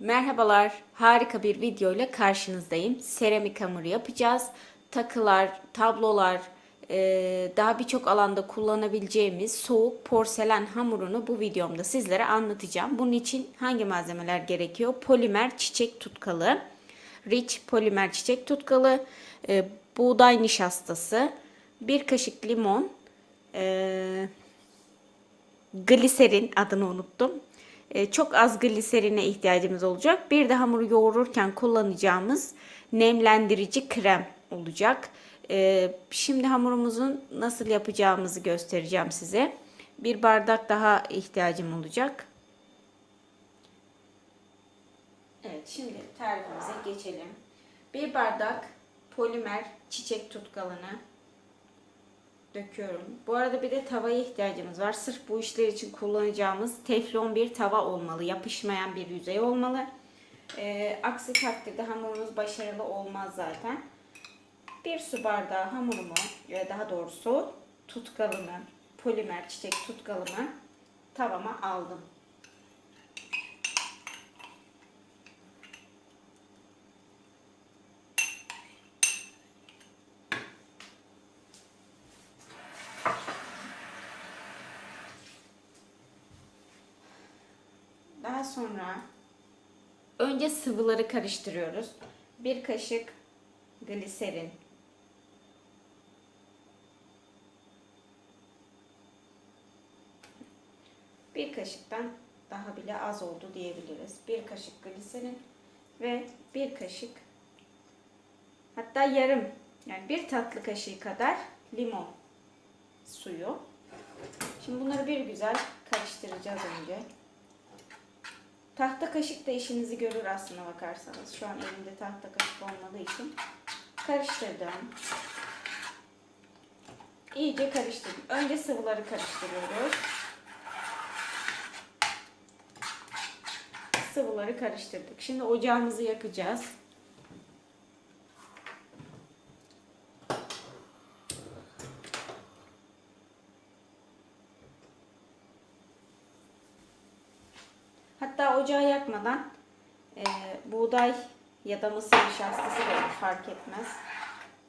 Merhabalar, harika bir video ile karşınızdayım. Seramik hamuru yapacağız. Takılar, tablolar, eee, daha birçok alanda kullanabileceğimiz soğuk porselen hamurunu bu videomda sizlere anlatacağım. Bunun için hangi malzemeler gerekiyor? Polimer çiçek tutkalı, rich polimer çiçek tutkalı, eee, buğday nişastası, bir kaşık limon, eee gliserin adını unuttum. Ee, çok az gliserine ihtiyacımız olacak. Bir de hamuru yoğururken kullanacağımız nemlendirici krem olacak. Ee, şimdi hamurumuzun nasıl yapacağımızı göstereceğim size. Bir bardak daha ihtiyacım olacak. Evet şimdi tarifimize geçelim. Bir bardak polimer çiçek tutkalını döküyorum. Bu arada bir de tavaya ihtiyacımız var. Sırf bu işler için kullanacağımız teflon bir tava olmalı. Yapışmayan bir yüzey olmalı. Ee, aksi takdirde hamurumuz başarılı olmaz zaten. Bir su bardağı hamurumu ve daha doğrusu tutkalımı, polimer çiçek tutkalımı tavama aldım. Daha sonra önce sıvıları karıştırıyoruz. Bir kaşık gliserin. Bir kaşıktan daha bile az oldu diyebiliriz. Bir kaşık gliserin ve bir kaşık hatta yarım yani bir tatlı kaşığı kadar limon suyu. Şimdi bunları bir güzel karıştıracağız önce. Tahta kaşık da işinizi görür aslına bakarsanız. Şu an elimde tahta kaşık olmadığı için karıştırdım. İyice karıştırdım. Önce sıvıları karıştırıyoruz. Sıvıları karıştırdık. Şimdi ocağımızı yakacağız. Hatta ocağı yakmadan e, buğday ya da mısır nişastası da fark etmez.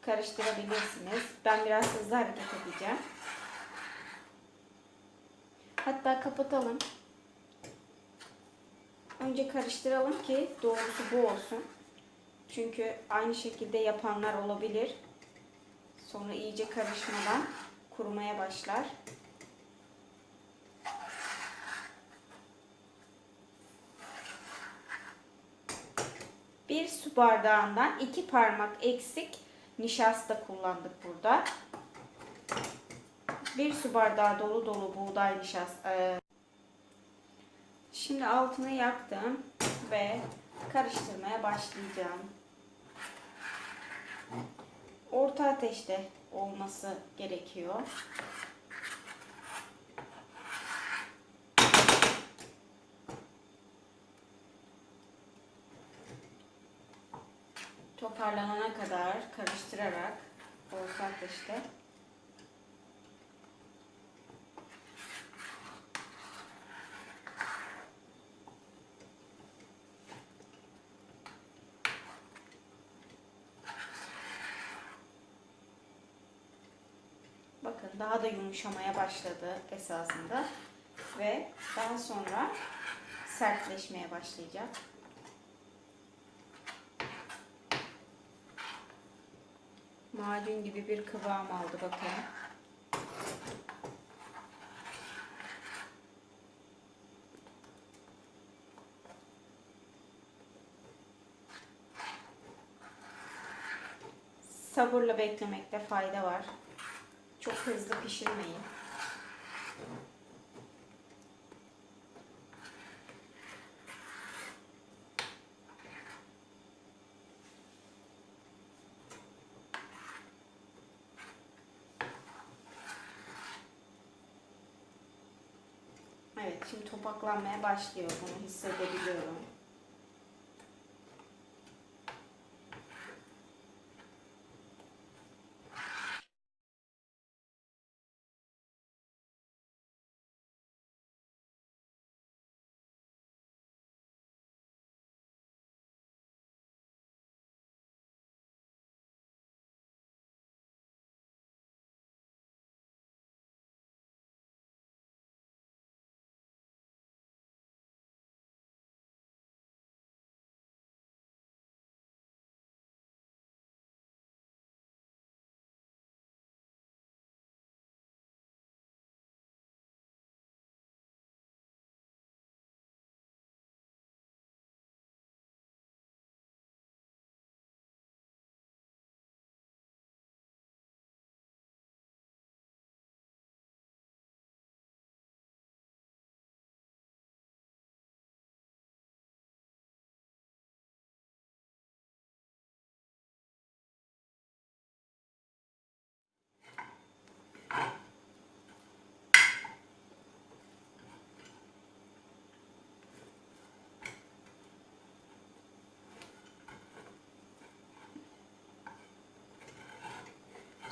Karıştırabilirsiniz. Ben biraz hızlı hareket edeceğim. Hatta kapatalım. Önce karıştıralım ki doğrusu bu olsun. Çünkü aynı şekilde yapanlar olabilir. Sonra iyice karışmadan kurumaya başlar. Bir su bardağından iki parmak eksik nişasta kullandık burada. Bir su bardağı dolu dolu buğday nişasta. Şimdi altını yaktım ve karıştırmaya başlayacağım. Orta ateşte olması gerekiyor. Orta ateşte Bakın daha da yumuşamaya başladı esasında ve daha sonra sertleşmeye başlayacak. Macun gibi bir kıvam aldı bakın. Sabırla beklemekte fayda var. Çok hızlı pişirmeyin. Evet şimdi topaklanmaya başlıyor. Bunu hissedebiliyorum.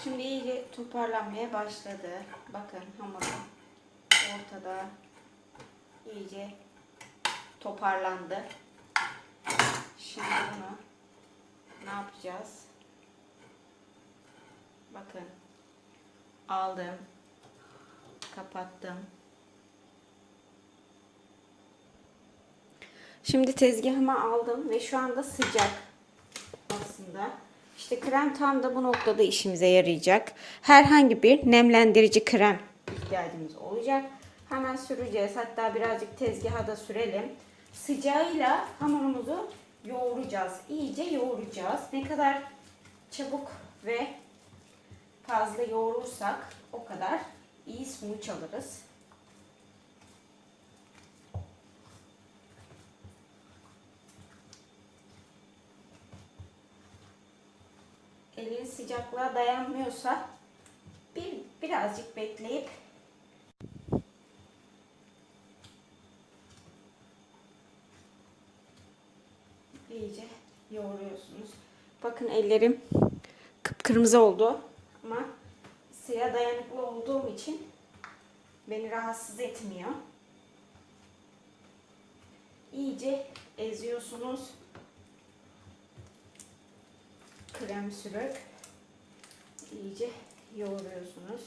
Şimdi iyice toparlanmaya başladı. Bakın hamurum ortada iyice toparlandı. Şimdi bunu ne yapacağız? Bakın aldım, kapattım. Şimdi tezgahıma aldım ve şu anda sıcak aslında. İşte krem tam da bu noktada işimize yarayacak. Herhangi bir nemlendirici krem ihtiyacımız olacak. Hemen süreceğiz. Hatta birazcık tezgaha da sürelim. Sıcağıyla hamurumuzu yoğuracağız. İyice yoğuracağız. Ne kadar çabuk ve fazla yoğurursak o kadar iyi sonuç alırız. Elin sıcaklığa dayanmıyorsa bir birazcık bekleyip iyice yoğuruyorsunuz. Bakın ellerim kıpkırmızı oldu ama suya dayanıklı olduğum için beni rahatsız etmiyor. İyice eziyorsunuz krem sürüp iyice yoğuruyorsunuz.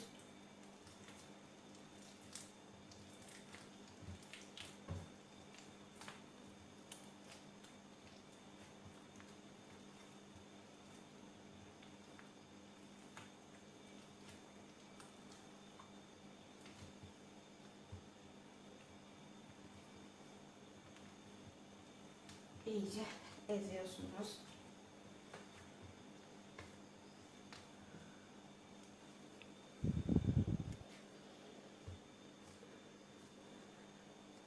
İyice eziyorsunuz.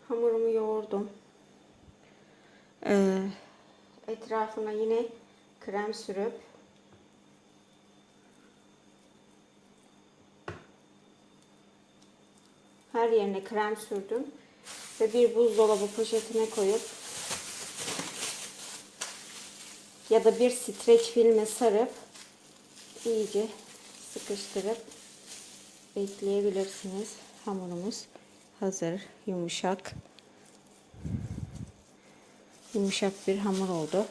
Hamurumu yoğurdum. Ee, etrafına yine krem sürüp her yerine krem sürdüm ve bir buzdolabı poşetine koyup ya da bir streç filme sarıp iyice sıkıştırıp bekleyebilirsiniz. Hamurumuz hazır, yumuşak. Yumuşak bir hamur oldu.